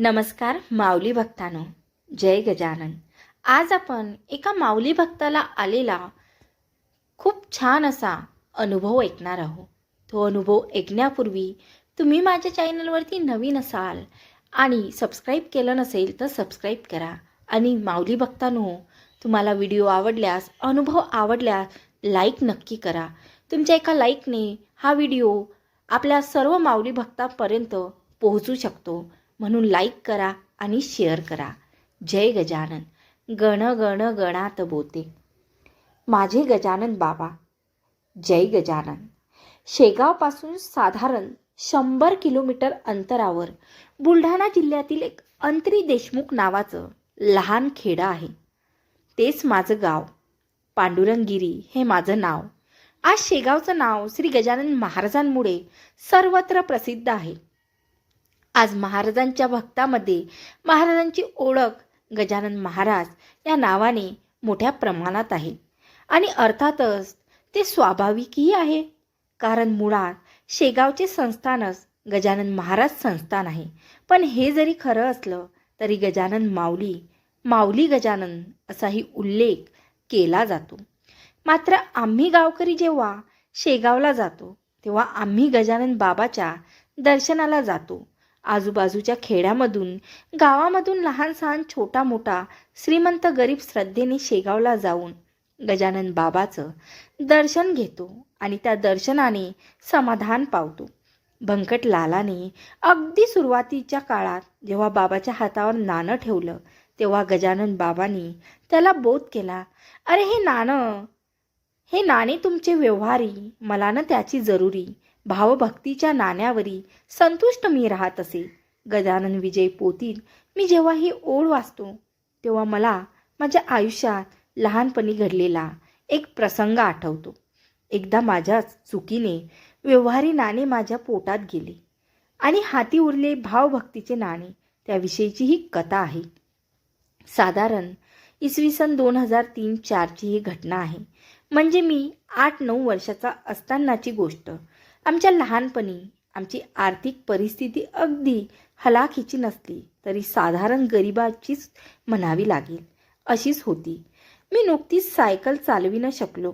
नमस्कार माऊली भक्तानो. जय गजानन. आज आपण एका माऊली भक्ताला आलेला खूप छान असा अनुभव ऐकणार आहोत. तो अनुभव ऐकण्यापूर्वी तुम्ही माझ्या चॅनलवरती नवीन असाल आणि सबस्क्राईब केलं नसेल तर सबस्क्राईब करा. आणि माऊली भक्तानो तुम्हाला व्हिडिओ आवडल्यास अनुभव आवडल्यास लाईक नक्की करा. तुमच्या एका लाईकने हा व्हिडिओ आपल्या सर्व माऊली भक्तांपर्यंत पोहोचू शकतो. म्हणून लाईक करा आणि शेअर करा. जय गजानन. गण गण गणात बोते. माझे गजानन बाबा जय गजानन. शेगावपासून साधारण शंभर किलोमीटर अंतरावर बुलढाणा जिल्ह्यातील एक अंतरी देशमुख नावाचं लहान खेडं आहे. तेच माझं गाव. पांडुरंगगिरी हे माझं नाव. आज शेगावचं नाव श्री गजानन महाराजांमुळे सर्वत्र प्रसिद्ध आहे. आज महाराजांच्या भक्तामध्ये महाराजांची ओळख गजानन महाराज या नावाने मोठ्या प्रमाणात आहे. आणि अर्थातच ते स्वाभाविकही आहे कारण मुळात शेगावचे संस्थानच गजानन महाराज संस्थान आहे. पण हे जरी खरं असलं तरी गजानन माऊली माऊली गजानन असाही उल्लेख केला जातो. मात्र आम्ही गावकरी जेव्हा शेगावला जातो तेव्हा आम्ही गजानन बाबाच्या दर्शनाला जातो. आजूबाजूच्या खेड्यामधून गावामधून लहान सहान छोटा मोठा श्रीमंत गरीब श्रद्धेने शेगावला जाऊन गजानन बाबाचं दर्शन घेतो आणि त्या दर्शनाने समाधान पावतो. भंकट लालाने अगदी सुरुवातीच्या काळात जेव्हा बाबाच्या हातावर नाणं ठेवलं तेव्हा गजानन बाबांनी त्याला बोध केला अरे हे नाणं हे नाणे तुमचे व्यवहारी मला ना त्याची जरुरी भावभक्तीच्या नाण्यावरी संतुष्ट मी राहत असे. गजानन विजय पोतील मी जेव्हा ही ओळ वाचतो तेव्हा मला माझ्या आयुष्यात लहानपणी घडलेला एक प्रसंग आठवतो. एकदा माझ्याच चुकीने व्यवहारी नाणे माझ्या पोटात गेले आणि हाती उरले भावभक्तीचे नाणे त्याविषयीची ही कथा आहे. साधारण इसवी सन दोन हजार तीन चारची ही घटना आहे. म्हणजे मी आठ नऊ वर्षाचा असतानाची गोष्ट. आमच्या लहानपणी आमची आर्थिक परिस्थिती अगदी हलाखीची नसली तरी साधारण गरिबाचीच म्हणावी लागेल. अशीच होती. मी नुकतीच सायकल चालवी न शकलो.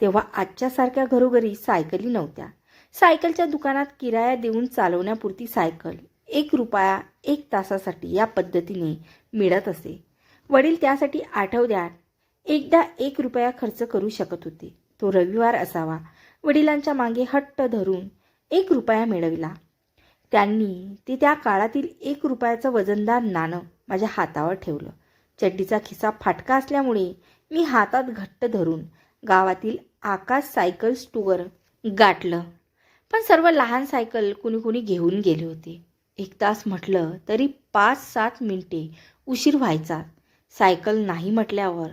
तेव्हा आजच्यासारख्या घरोघरी सायकली नव्हत्या. सायकलच्या दुकानात किराया देऊन चालवण्यापुरती सायकल एक रुपया एक तासासाठी या पद्धतीने मिळत असे. वडील त्यासाठी आठवड्यात एकदा एक रुपया खर्च करू शकत होते. तो रविवार असावा. वडिलांच्या मागे हट्ट धरून एक रुपया मिळविला. त्यांनी ते त्या काळातील एक रुपयाचं वजनदार नाणं माझ्या हातावर ठेवलं. चड्डीचा खिसा फाटका असल्यामुळे मी हातात घट्ट धरून गावातील आकाश सायकल स्टोअर गाठलं. पण सर्व लहान सायकल कुणी कुणी घेऊन गेले होते. एक तास म्हटलं तरी पाच सात मिनिटे उशीर व्हायचा. सायकल नाही म्हटल्यावर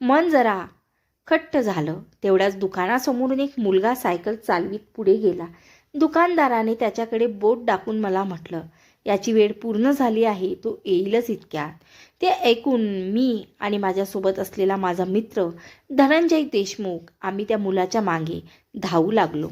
मन जरा खट्ट झालं. तेवढ्याच दुकानासमोरून एक मुलगा सायकल चालवीत पुढे गेला. दुकानदाराने त्याच्याकडे बोट डाकून मला म्हटलं याची वेळ पूर्ण झाली आहे तो येईलच इतक्यात. ते ऐकून मी आणि माझ्यासोबत असलेला माझा मित्र धनंजय देशमुख आम्ही त्या मुलाच्या मागे धावू लागलो.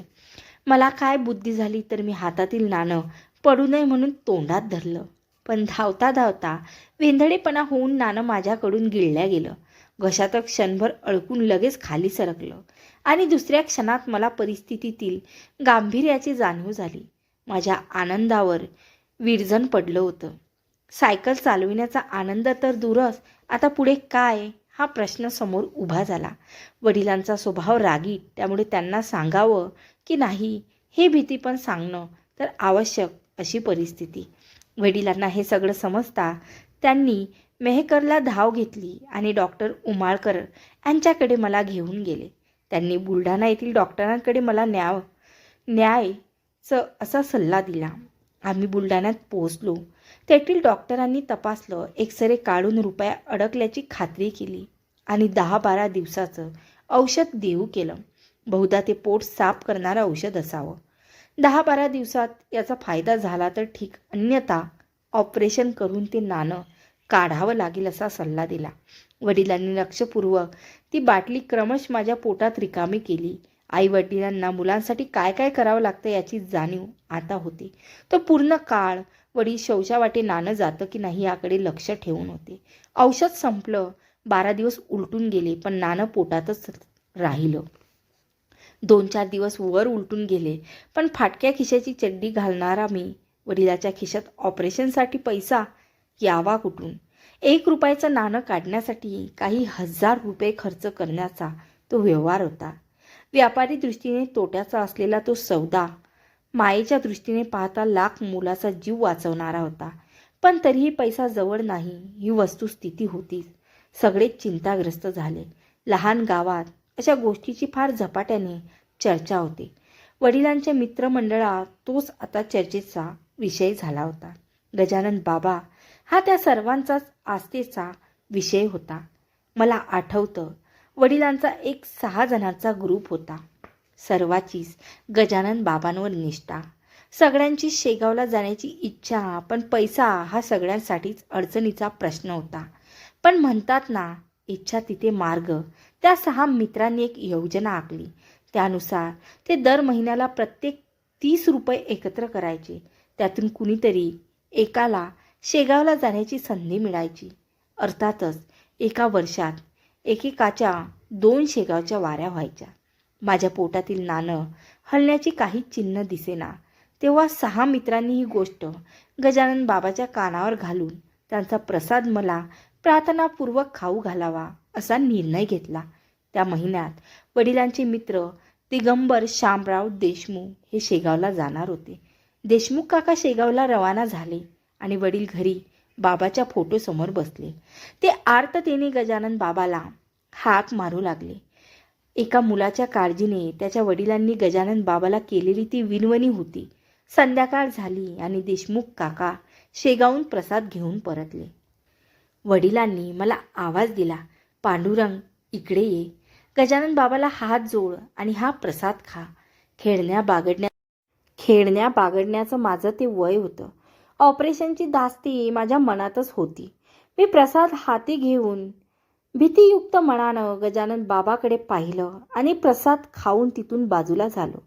मला काय बुद्धी झाली तर मी हातातील नाणं पडू नये म्हणून तोंडात धरलं. पण धावता धावता वेंधळेपणा होऊन नाणं माझ्याकडून गिळल्या गेलं. घशात क्षणभर अळकून लगेच खाली सरकलं. आणि दुसऱ्या क्षणात मला परिस्थितीतील गांभीर्याची जाणीव झाली. माझ्या आनंदावर विरजन पडलं होतं. सायकल चालविण्याचा आनंद तर दूरच. आता पुढे काय? हा प्रश्न समोर उभा झाला. वडिलांचा स्वभाव रागीट. त्यामुळे त्यांना सांगावं की नाही हे भीती पण सांगणं तर आवश्यक अशी परिस्थिती. वडिलांना हे सगळं समजता त्यांनी मेहकरला धाव घेतली आणि डॉक्टर उमाळकर यांच्याकडे मला घेऊन गेले. त्यांनी बुलढाणा येथील डॉक्टरांकडे मला न्याव न्यायचं असा सल्ला दिला. आम्ही बुलढाण्यात पोहोचलो. तेथील डॉक्टरांनी तपासलं एक्सरे काढून रुपया अडकल्याची खात्री केली आणि दहा बारा दिवसाचं औषध देऊ केलं. बहुधा ते पोट साफ करणारं औषध असावं. दहा बारा दिवसात याचा फायदा झाला तर ठीक. अन्यथा ऑपरेशन करून ते नाणं काढावं लागेल असा सल्ला दिला. वडिलांनी लक्षपूर्वक ती बाटली क्रमश माझ्या पोटात रिकामी केली. आई वडिलांना मुलांसाठी काय काय करावं लागतं याची जाणीव आता होती. तो पूर्ण काळ वडील शौचावाटे नाणं जातं की नाही याकडे लक्ष ठेवून होते. औषध संपलं बारा दिवस उलटून गेले पण नाणं पोटातच राहिलं. दोन चार दिवस वर उलटून गेले पण फाटक्या खिशाची चड्डी घालणारा मी वडिलाच्या खिशात ऑपरेशनसाठी पैसा यावा कुठून? एक रुपयाचं नाणं काढण्यासाठी काही हजार रुपये खर्च करण्याचा तो व्यवहार होता. व्यापारी दृष्टीने तोट्याचा असलेला तो सौदा मायेच्या दृष्टीने पाहता लाख मुलाचा जीव वाचवणारा होता. पण तरीही पैसा जवळ नाही ही वस्तुस्थिती होतीच सगळेच चिंताग्रस्त झाले. लहान गावात अशा गोष्टीची फार झपाट्याने चर्चा होते. वडिलांच्या मित्रमंडळात तोच आता चर्चेचा विषय झाला होता. गजानन बाबा हा त्या सर्वांचाच आस्थेचा विषय होता. मला आठवतं वडिलांचा एक सहा जणांचा ग्रुप होता. सर्वाचीच गजानन बाबांवर निष्ठा. सगळ्यांची शेगावला जाण्याची इच्छा पण पैसा हा सगळ्यांसाठीच अडचणीचा प्रश्न होता. पण म्हणतात ना इच्छा तिथे मार्ग. त्या सहा मित्रांनी एक योजना आखली. त्यानुसार ते दर महिन्याला प्रत्येक तीस रुपये एकत्र करायचे. त्यातून कुणीतरी एकाला शेगावला जाण्याची संधी मिळायची. अर्थातच एका वर्षात एकेकाच्या दोन शेगावच्या वाऱ्या व्हायच्या. माझ्या पोटातील नाणं हलण्याची काही चिन्ह दिसेना. तेव्हा सहा मित्रांनी ही गोष्ट गजानन बाबाच्या कानावर घालून त्यांचा प्रसाद मला प्रार्थनापूर्वक खाऊ घालावा असा निर्णय घेतला. त्या महिन्यात वडिलांचे मित्र दिगंबर श्यामराव देशमुख हे शेगावला जाणार होते. देशमुख काका शेगावला रवाना झाले आणि वडील घरी बाबाच्या फोटोसमोर बसले. ते आर्ततेने गजानन बाबाला हाक मारू लागले. एका मुलाच्या काळजीने त्याच्या वडिलांनी गजानन बाबाला केलेली ती विनवणी होती. संध्याकाळ झाली आणि देशमुख काका शेगावून प्रसाद घेऊन परतले. वडिलांनी मला आवाज दिला पांडुरंग इकडे ये. गजानन बाबाला हात जोड आणि हा प्रसाद खा. खेळण्या बागडण्या खेळण्या बागडण्याचं माझं ते वय होतं. ऑपरेशनची धास्ती माझ्या मनातच होती. मी प्रसाद हाती घेऊन भीतीयुक्त मनानं गजानन बाबाकडे पाहिलं आणि प्रसाद खाऊन तिथून बाजूला झालो.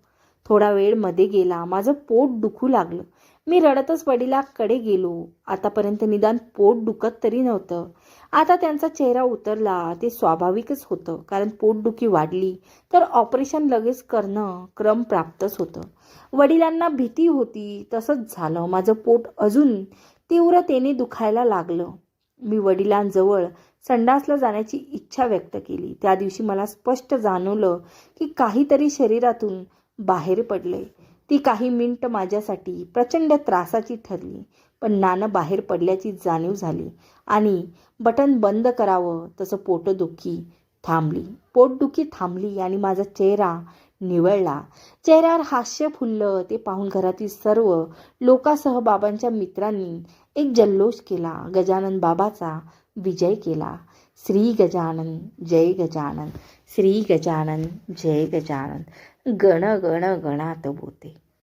थोडा वेळमध्ये गेला माझं पोट दुखू लागलं. मी रडतच वडिलाकडे गेलो. आतापर्यंत निदान पोट दुखत तरी नव्हतं. आता त्यांचा चेहरा उतरला ते स्वाभाविकच होतं. कारण पोटदुखी वाढली तर ऑपरेशन लगेच करणं क्रम प्राप्तच होतं. वडिलांना भीती होती तसंच झालं. माझं पोट अजून तीव्रतेने दुखायला लागलं. मी वडिलांजवळ संडासला जाण्याची इच्छा व्यक्त केली. त्या दिवशी मला स्पष्ट जाणवलं की काहीतरी शरीरातून बाहेर पडले ती काही मिनटं माझ्यासाठी प्रचंड त्रासाची ठरली. पण नाणं बाहेर पडल्याची जाणीव झाली आणि बटन बंद करावं तसं पोटदुखी थांबली. पोटदुखी थांबली आणि माझा चेहरा निवळला. चेहऱ्यावर हास्य फुललं. ते पाहून घरातील सर्व लोकासह बाबांच्या मित्रांनी एक जल्लोष केला. गजानन बाबाचा विजय केला. श्री गजानन जय गजानन. श्री गजानन जय गजानन. गण गण गणात बोते